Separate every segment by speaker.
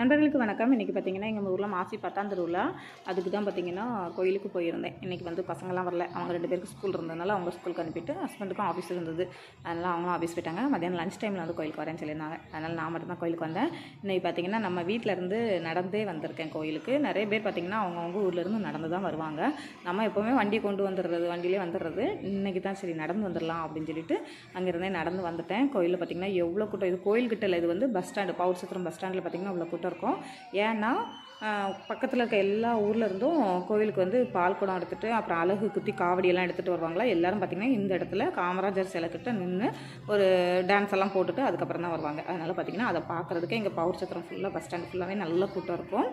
Speaker 1: நண்பர்களுக்கு வணக்கம். இன்றைக்கி பார்த்தீங்கன்னா எங்கள் ஊரில் மாசி பத்தாம் திருவிழா. அதுக்கு தான் பார்த்திங்கன்னா கோயிலுக்கு போயிருந்தேன். இன்றைக்கி வந்து பசங்களாம் வரல. அவங்க ரெண்டு பேருக்கு ஸ்கூல் இருந்ததுனால அவங்க ஸ்கூலுக்கு அனுப்பிட்டு ஹஸ்பண்டுக்கும் ஆஃபீஸ் இருந்தது. அதனால் அவங்களும் ஆஃபீஸ் போயிட்டாங்க. மதியானம் லஞ்ச் டைமில் வந்து கோயிலுக்கு வரேன்னு சொல்லியிருந்தாங்க. அதனால் நான் மட்டும் தான் கோயிலுக்கு வந்தேன். இன்றைக்கி பார்த்திங்கன்னா நம்ம வீட்டில் இருந்து நடந்தே வந்திருக்கேன் கோயிலுக்கு. நிறைய பேர் பார்த்தீங்கன்னா அவங்கவுங்க ஊர்லேருந்து நடந்து தான் வருவாங்க. நம்ம எப்போவுமே வண்டி கொண்டு வந்துடுறது வண்டியிலே வந்துடுறது. இன்றைக்கி தான் சரி நடந்து வந்துடலாம் அப்படின்னு சொல்லிட்டு அங்கேருந்தே நடந்து வந்துட்டேன். கோயிலில் பார்த்தீங்கன்னா எவ்வளோ கூட்டம் இது கோயில்கிட்ட இது வந்து bus stand Pavoor Chathiram bus ஸ்டாண்டில் பார்த்தீங்கன்னா அவ்வளோ கூட்டம் இருக்கும் ஏன்னா பக்கத்தில் இருக்க எல்லா ஊரில் இருந்தும் கோவிலுக்கு வந்து பால் குடம் எடுத்துகிட்டு அப்புறம் அழகு குத்தி காவடியெல்லாம் எடுத்துகிட்டு வருவாங்களா? எல்லோரும் பார்த்திங்கன்னா இந்த இடத்துல காமராஜர் சிலைக்கிட்ட கிட்ட நின்று ஒரு டான்ஸ் எல்லாம் போட்டுட்டு அதுக்கப்புறம் தான் வருவாங்க. அதனால் பார்த்திங்கன்னா அதை பார்க்குறதுக்கு எங்கள் பவுர் சத்திரம் ஃபுல்லாக பஸ் ஸ்டாண்ட் ஃபுல்லாகவே நல்ல கூட்டம் இருக்கும்.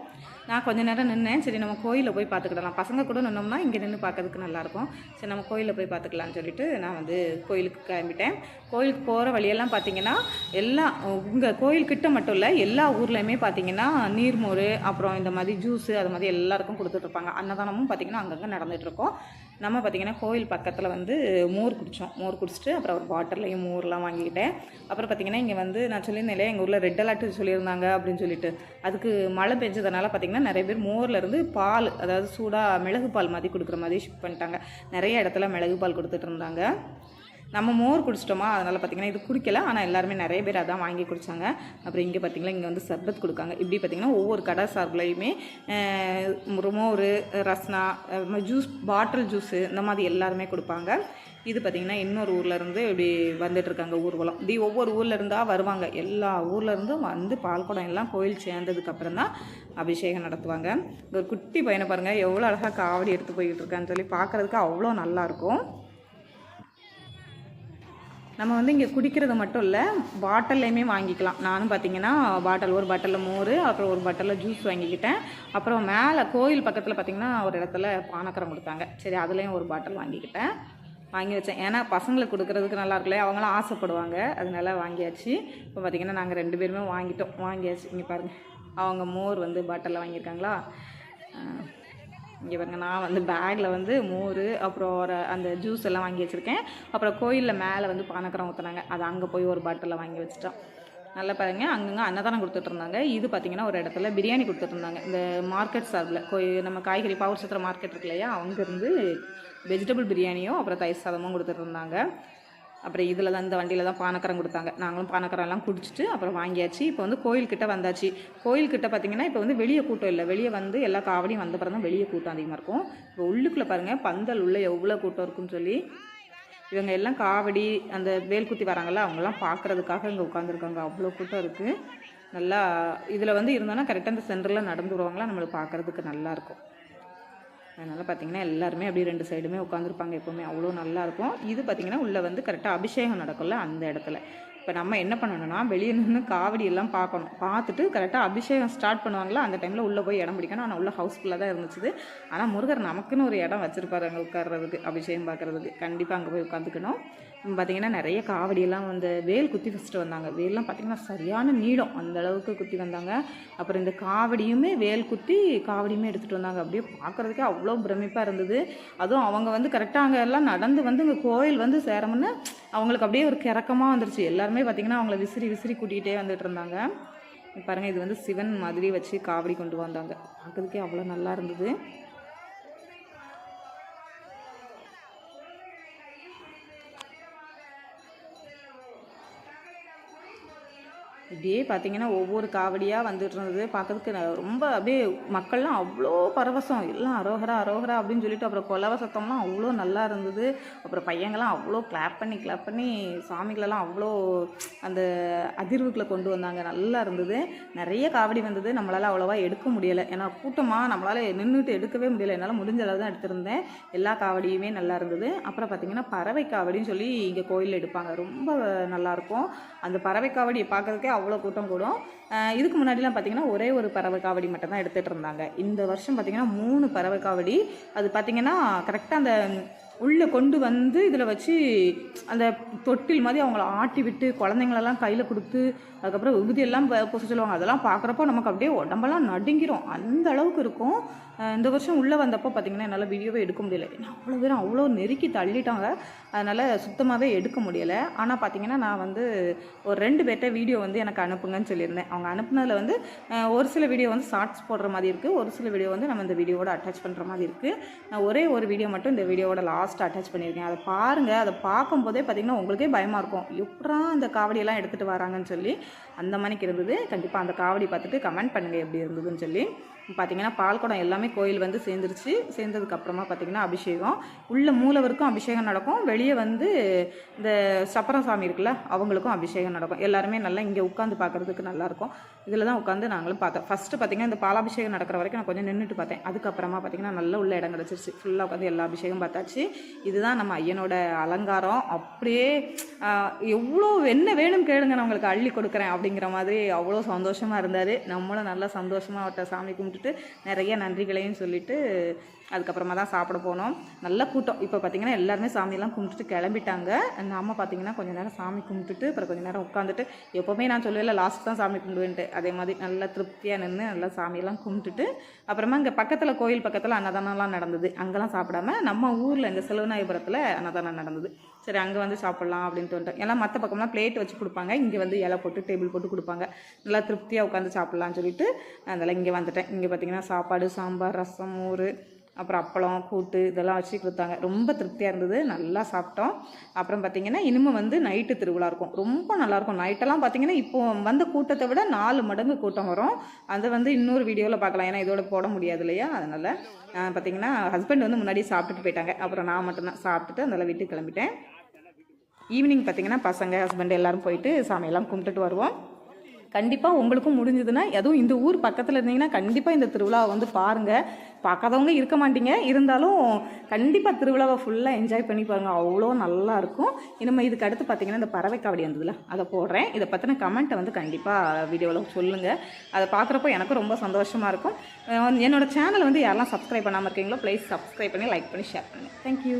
Speaker 1: நான் கொஞ்ச நேரம் நின்னேன். சரி நம்ம கோயிலில் போய் பார்த்துக்கிடலாம் பசங்க கூட நின்னோம்னா இங்கே நின்று பார்க்கறதுக்கு நல்லாயிருக்கும் சரி நம்ம கோயிலில் போய் பார்த்துக்கலாம்னு சொல்லிட்டு நான் வந்து கோயிலுக்கு கிளம்பிட்டேன். கோயிலுக்கு போகிற வழியெல்லாம் பார்த்தீங்கன்னா எல்லா உங்கள் கோயில்கிட்ட மட்டும் இல்லை எல்லா ஊர்லேயுமே பார்த்தீங்கன்னா நீர்மோர் அப்புறம் இந்த மாதிரி ஜூஸு அது மாதிரி எல்லாருக்கும் கொடுத்துட்ருப்பாங்க. அன்னதானமும் பார்த்திங்கன்னா அங்கங்கே நடந்துகிட்ருக்கோம் நம்ம பார்த்திங்கன்னா கோயில் பக்கத்தில் வந்து மோர் குடித்தோம் மோர் குடிச்சிட்டு அப்புறம் ஒரு பாட்டிலையும் மோர்லாம் வாங்கிக்கிட்டேன். அப்புறம் பார்த்திங்கன்னா இங்கே வந்து நான் சொல்லியிருந்தேன் எங்கள் ஊரில் ரெட் அலர்ட் சொல்லியிருந்தாங்க அப்படின்னு சொல்லிட்டு. அதுக்கு மழை பெஞ்சதுனால பார்த்திங்கன்னா நிறைய பேர் மோர்லேருந்து பால் அதாவது சூடாக மிளகு பால் மாதிரி கொடுக்குற மாதிரி ஷிஃப்ட் பண்ணிட்டாங்க. நிறைய இடத்துல மிளகு பால் கொடுத்துட்டு இருந்தாங்க நம்ம மோர் குடிச்சிட்டோமா? அதனால் பார்த்திங்கன்னா இது குடிக்கல. ஆனால் எல்லாருமே நிறைய பேர் அதான் வாங்கி குடித்தாங்க அப்புறம் இங்கே பார்த்திங்கன்னா இங்கே வந்து சர்பத் கொடுக்காங்க. இப்படி பார்த்திங்கன்னா ஒவ்வொரு கடை சார்பிலையுமே மோர் ரஸ்னா ஜூஸ் பாட்டில் ஜூஸு இந்த மாதிரி எல்லாருமே கொடுப்பாங்க. இது பார்த்திங்கன்னா இன்னொரு ஊர்லேருந்து இப்படி வந்துட்டுருக்காங்க ஊர்வலம். இப்படி ஒவ்வொரு ஊரில் இருந்தால் வருவாங்க. எல்லா ஊர்லேருந்தும் வந்து பால்குடம் எல்லாம் கோயில் சேர்ந்ததுக்கப்புறம் தான் அபிஷேகம் நடத்துவாங்க. ஒரு குட்டி பையனை பாருங்கள் எவ்வளோ அழகாக காவடி எடுத்து போய்கிட்டு இருக்கான்னு சொல்லி பார்க்குறதுக்கு அவ்வளோ நல்லாயிருக்கும் நம்ம வந்து இங்கே குடிக்கிறது மட்டும் இல்லை பாட்டில்லையுமே வாங்கிக்கலாம். நானும் பார்த்தீங்கன்னா பாட்டில் ஒரு பாட்டிலில் மோர் அப்புறம் ஒரு பாட்டிலில் ஜூஸ் வாங்கிக்கிட்டேன். அப்புறம் மேலே கோயில் பக்கத்தில் பார்த்தீங்கன்னா ஒரு இடத்துல பானக்கரம் கொடுத்தாங்க. சரி அதுலேயும் ஒரு பாட்டில் வாங்கிக்கிட்டேன். வாங்கி வச்சேன். ஏன்னா பசங்களுக்கு கொடுக்குறதுக்கு நல்லா இருக்குல்ல அவங்களாம் ஆசைப்படுவாங்க. அதனால வாங்கியாச்சு. இப்போ பார்த்திங்கன்னா நாங்கள் ரெண்டு பேருமே வாங்கிட்டோம். வாங்கியாச்சு. இங்கே பாருங்கள் அவங்க மோர் வந்து பாட்டிலில் வாங்கியிருக்காங்களா? இங்கே பாருங்கள் நான் வந்து பேக்கில் வந்து மோர் அப்புறம் ஒரு அந்த ஜூஸ் எல்லாம் வாங்கி வச்சுருக்கேன். அப்புறம் கோயிலில் மேலே வந்து பானக்கரம் ஊற்றுனாங்க அது அங்கே போய் ஒரு பாட்டிலில் வாங்கி வச்சிட்டோம். நல்லா பாருங்க அங்கங்கே அன்னதானம் கொடுத்துட்ருந்தாங்க இது பார்த்திங்கன்னா ஒரு இடத்துல பிரியாணி கொடுத்துட்ருந்தாங்க இந்த மார்க்கெட் சார்பில் கோய் நம்ம காய்கறி பவுர் சத்திர மார்க்கெட் இருக்கு இல்லையா? அங்கேருந்து வெஜிடபிள் பிரியாணியும் அப்புறம் தயிர் சாதமும் கொடுத்துட்ருந்தாங்க அப்புறம் இதில் தான் இந்த வண்டியில் தான் பானக்கரம் கொடுத்தாங்க. நாங்களும் பானக்கரம்லாம் குடிச்சிட்டு அப்புறம் வாங்கியாச்சு. இப்போ வந்து கோயில்கிட்ட வந்தாச்சு. கோயில்கிட்ட பார்த்தீங்கன்னா இப்போ வந்து வெளியே கூட்டம் இல்லை. வெளியே வந்து எல்லா காவடியும் வந்த பிறகு தான் வெளியே கூட்டம் அதிகமாக இருக்கும். இப்போ உள்ளுக்குள்ளே பாருங்கள் பந்தல் உள்ளே எவ்வளோ கூட்டம் இருக்குன்னு சொல்லி இவங்க எல்லாம் காவடி அந்த வேல் குத்தி வராங்கல்ல அவங்கெல்லாம் பார்க்குறதுக்காக இங்கே உட்காந்துருக்காங்க அவ்வளோ கூட்டம் இருக்குது நல்லா இதில் வந்து இருந்தோன்னா கரெக்டாக இந்த சென்டரில் நடந்து வருவாங்களா? நம்மளுக்கு பார்க்குறதுக்கு நல்லாயிருக்கும் அதனால் பார்த்திங்கன்னா எல்லாருமே அப்படியே ரெண்டு சைடுமே உட்காந்துருப்பாங்க எப்போவுமே. அவ்வளோ நல்லாயிருக்கும் இது பார்த்திங்கன்னா உள்ளே வந்து கரெக்டாக அபிஷேகம் நடக்கும்ல அந்த இடத்துல. இப்போ நம்ம என்ன பண்ணணும்னா வெளியே நின்று காவடி எல்லாம் பார்க்கணும் பார்த்துட்டு கரெக்டாக அபிஷேகம் ஸ்டார்ட் பண்ணுவாங்களா அந்த டைமில் உள்ளே போய் இடம் பிடிக்கணும். ஆனால் உள்ள ஹவுஸ்ஃபுல்லாக தான் இருந்துச்சு ஆனால் முருகர் நமக்குன்னு ஒரு இடம் வச்சுருப்பாரு அங்கே உட்கார்றதுக்கு அபிஷேகம் பார்க்குறதுக்கு கண்டிப்பாக அங்கே போய் உட்காந்துக்கணும். பார்த்திங்கன்னா நிறைய காவடியெல்லாம் வந்து வேல் குத்தி ஃபஸ்ட்டு வந்தாங்க. வேல்லாம் பார்த்திங்கன்னா சரியான நீளம். அந்த அளவுக்கு குத்தி வந்தாங்க. அப்புறம் இந்த காவடியுமே வேல் குத்தி காவடியுமே எடுத்துகிட்டு வந்தாங்க. அப்படியே பார்க்குறதுக்கே அவ்வளோ பிரமிப்பாக இருந்தது. அதுவும் அவங்க வந்து கரெக்டாக அங்கே எல்லாம் நடந்து வந்து இங்கே கோயில் வந்து சேரமுன்னு அவங்களுக்கு அப்படியே ஒரு கிறக்கமாக வந்துருச்சு. எல்லாருமே பார்த்திங்கன்னா அவங்கள விசிறி விசிறி கூட்டிகிட்டே வந்துட்டு இருந்தாங்க. பாருங்கள் இது வந்து சிவன் மாதிரி வச்சு காவடி கொண்டு வந்தாங்க. பார்க்குறதுக்கே அவ்வளோ நல்லா இருந்தது. இப்படியே பார்த்தீங்கன்னா ஒவ்வொரு காவடியாக வந்துட்டு இருந்தது. பார்க்கறதுக்கு ந- ரொம்ப அப்படியே மக்கள்லாம் அவ்வளோ பரவசம். எல்லாம் அரோகரா அரோகரா அப்படின்னு சொல்லிட்டு அப்புறம் கொலவ சத்தம்லாம் அவ்வளோ நல்லா இருந்தது. அப்புறம் பையங்கள்லாம் அவ்வளோ கிளாப் பண்ணி கிளாப் பண்ணி சாமிகளெல்லாம் அவ்வளோ அந்த அதிர்வுகளை கொண்டு வந்தாங்க. நல்லா இருந்தது. நிறைய காவடி வந்தது. நம்மளால் அவ்வளோவா எடுக்க முடியலை. ஏன்னா கூட்டமாக நம்மளால் நின்றுட்டு எடுக்கவே முடியலை. என்னால் முடிஞ்ச அளவு தான் எடுத்திருந்தேன். எல்லா காவடியுமே நல்லா இருந்தது. அப்புறம் பார்த்தீங்கன்னா பறவை காவடின்னு சொல்லி இங்கே கோயிலில் எடுப்பாங்க. ரொம்ப நல்லாயிருக்கும் அந்த பறவை காவடி பார்க்கறதுக்கே அவ்வளோ கூட்டம் கூடும். இதுக்கு முன்னாடிலாம் பார்த்தீங்கன்னா ஒரே ஒரு பறவை காவடி மட்டும் தான் எடுத்துகிட்டு இருந்தாங்க. இந்த வருஷம் பார்த்தீங்கன்னா மூணு பறவை காவடி. அது பார்த்தீங்கன்னா கரெக்டாக அந்த உள்ளே கொண்டு வந்து இதில் வச்சு அந்த தொட்டில் மாதிரி அவங்கள ஆட்டி விட்டு குழந்தைங்களெல்லாம் கையில் கொடுத்து அதுக்கப்புறம் விபூதி எல்லாம் பூச சொல்லுவாங்க. அதெல்லாம் பார்க்குறப்போ நமக்கு அப்படியே உடம்பெல்லாம் நடுங்கிரும். அந்த அளவுக்கு இருக்கும். இந்த வருஷம் உள்ளே வந்தப்போ பார்த்தீங்கன்னா என்னால் வீடியோவே எடுக்க முடியல. ஏன்னா அவ்வளோ பேரும் அவ்வளோ நெருக்கி தள்ளிட்டாங்க. அதனால் சுத்தமாகவே எடுக்க முடியலை. ஆனால் பார்த்திங்கன்னா நான் வந்து ஒரு ரெண்டு பேர்ட்ட வீடியோ வந்து எனக்கு அனுப்புங்கன்னு சொல்லியிருந்தேன். அவங்க அனுப்புனதில் வந்து ஒரு சில வீடியோ வந்து ஷார்ட்ஸ் போடுற மாதிரி இருக்குது ஒரு சில வீடியோ வந்து நம்ம இந்த வீடியோவோட அட்டாச் பண்ணுற மாதிரி இருக்குது நான் ஒரே ஒரு வீடியோ மட்டும் இந்த வீடியோவோட லாஸ்ட் அட்டாச் பண்ணியிருக்கேன். அதை பாருங்கள் அதை பார்க்கும்போதே பார்த்தீங்கன்னா உங்களுக்கே பயமாக இருக்கும். எப்படா அந்த காவடியெல்லாம் எடுத்துகிட்டு வராங்கன்னு சொல்லி அந்த மணிக்கு இருந்தது. கண்டிப்பாக அந்த காவடி பார்த்துட்டு கமெண்ட் பண்ணுங்கள் எப்படி இருந்ததுன்னு சொல்லி. பார்த்தீங்கன்னா பால்குடம் எல்லாமே கோயில் வந்து சேர்ந்துருச்சு. சேர்ந்ததுக்கப்புறமா பார்த்தீங்கன்னா அபிஷேகம். உள்ள மூலவருக்கும் அபிஷேகம் நடக்கும். வெளியே வந்து இந்த சப்பரம் சாமி இருக்குல்ல அவங்களுக்கும் அபிஷேகம் நடக்கும். எல்லாருமே நல்லா இங்கே உட்காந்து பார்க்குறதுக்கு நல்லாயிருக்கும் இதில் தான் உட்காந்து நாங்களும் பார்த்தோம். ஃபஸ்ட்டு பார்த்திங்கன்னா இந்த பாலாபிஷேகம் நடக்கிற வரைக்கும் நான் கொஞ்சம் நின்றுட்டு பார்த்தேன். அதுக்கப்புறமா பார்த்தீங்கன்னா நல்ல உள்ள இடம் கிடச்சிருச்சு. ஃபுல்லாக உட்காந்து எல்லா அபிஷேகம் பார்த்தாச்சு. இதுதான் நம்ம ஐயனோட அலங்காரம். அப்படியே எவ்வளோ என்ன வேணும் கேளுங்க நான் உங்களுக்கு அள்ளி கொடுக்குறேன் அப்படிங்கிற மாதிரி அவ்வளோ சந்தோஷமாக இருந்தார். நம்மளும் நல்லா சந்தோஷமாக அவர்கிட்ட சாமி கும்பிட்டுட்டு நிறைய நன்றிகளையும் சொல்லிட்டு அதுக்கப்புறமா தான் சாப்பிட போனோம். நல்ல கூட்டம். இப்போ பார்த்தீங்கன்னா எல்லாருமே சாமியெல்லாம் கும்பிட்டுட்டு கிளம்பிட்டாங்க. நாம பார்த்தீங்கன்னா கொஞ்சம் நேரம் சாமி கும்பிட்டுட்டு அப்புறம் கொஞ்ச நேரம் உட்காந்துட்டு எப்போவுமே நான் சொல்லல லாஸ்ட் தான் சாமி கும்பிடுவேன்ட்டு. அதே மாதிரி நல்லா திருப்தியாக நின்று நல்லா சாமியெல்லாம் கும்பிட்டுட்டு அப்புறமா இங்கே பக்கத்தில் கோயில் பக்கத்தில் அன்னதானம்லாம் நடந்தது. அங்கெல்லாம் சாப்பிடாம நம்ம ஊரில் இந்த செலவுநாயபுரத்தில் அன்னதானம் நடந்தது. சரி அங்கே வந்து சாப்பிட்லாம் அப்படின்னு வந்துட்டோம். ஏன்னா மற்ற பக்கம்லாம் பிளேட் வச்சு கொடுப்பாங்க. இங்கே வந்து இலை போட்டு டேபிள் போட்டு கொடுப்பாங்க. நல்லா திருப்தியாக உட்காந்து சாப்பிட்லான்னு சொல்லிட்டு அதனால் இங்கே வந்துட்டேன். இங்கே பார்த்தீங்கன்னா சாப்பாடு சாம்பார் ரசம் மோர் அப்புறம் அப்பளம் கூட்டு இதெல்லாம் வச்சு கொடுத்தாங்க. ரொம்ப திருப்தியாக இருந்தது. நல்லா சாப்பிட்டோம். அப்புறம் பார்த்தீங்கன்னா இனிமேல் வந்து நைட்டு திருவிழா இருக்கும். ரொம்ப நல்லாயிருக்கும் நைட்டெல்லாம் பார்த்தீங்கன்னா இப்போ வந்த கூட்டத்தை விட நாலு மடங்கு கூட்டம் வரும். அதை வந்து இன்னொரு வீடியோவில் பார்க்கலாம். ஏன்னா இதோட போட முடியாது இல்லையா? அதனால் பார்த்தீங்கன்னா ஹஸ்பண்ட் வந்து முன்னாடி சாப்பிட்டுட்டு போயிட்டாங்க. அப்புறம் நான் மட்டும்தான் சாப்பிட்டுட்டு அதனால் வீட்டுக்கு கிளம்பிட்டேன். ஈவினிங் பார்த்தீங்கன்னா பசங்க ஹஸ்பண்ட் எல்லாரும் போயிட்டு சாமியெல்லாம் கும்பிட்டுட்டு வருவோம். கண்டிப்பாக உங்களுக்கும் முடிஞ்சதுன்னா அதுவும் இந்த ஊர் பக்கத்தில் இருந்தீங்கன்னா கண்டிப்பாக இந்த திருவிழாவை வந்து பாருங்கள் பார்க்காதவங்க இருக்க மாட்டீங்க. இருந்தாலும் கண்டிப்பாக திருவிழாவை ஃபுல்லாக என்ஜாய் பண்ணி பாருங்கள் அவ்வளோ நல்லாயிருக்கும் இனிமேல் இதுக்கு அடுத்து பார்த்தீங்கன்னா இந்த பறவை காவடி வந்ததுல அதை போடுறேன். இதை பற்றின கமெண்ட்டை வந்து கண்டிப்பாக வீடியோவில் சொல்லுங்கள் அதை பார்க்குறப்போ எனக்கும் ரொம்ப சந்தோஷமாக இருக்கும். என்னோடய என்னோட சேனலை வந்து யாரெல்லாம் சப்ஸ்கிரைப் பண்ணாமல் இருக்கீங்களோ ப்ளீஸ் சப்ஸ்கிரைப் பண்ணி லைக் பண்ணி ஷேர் பண்ணுங்கள் தேங்க்யூ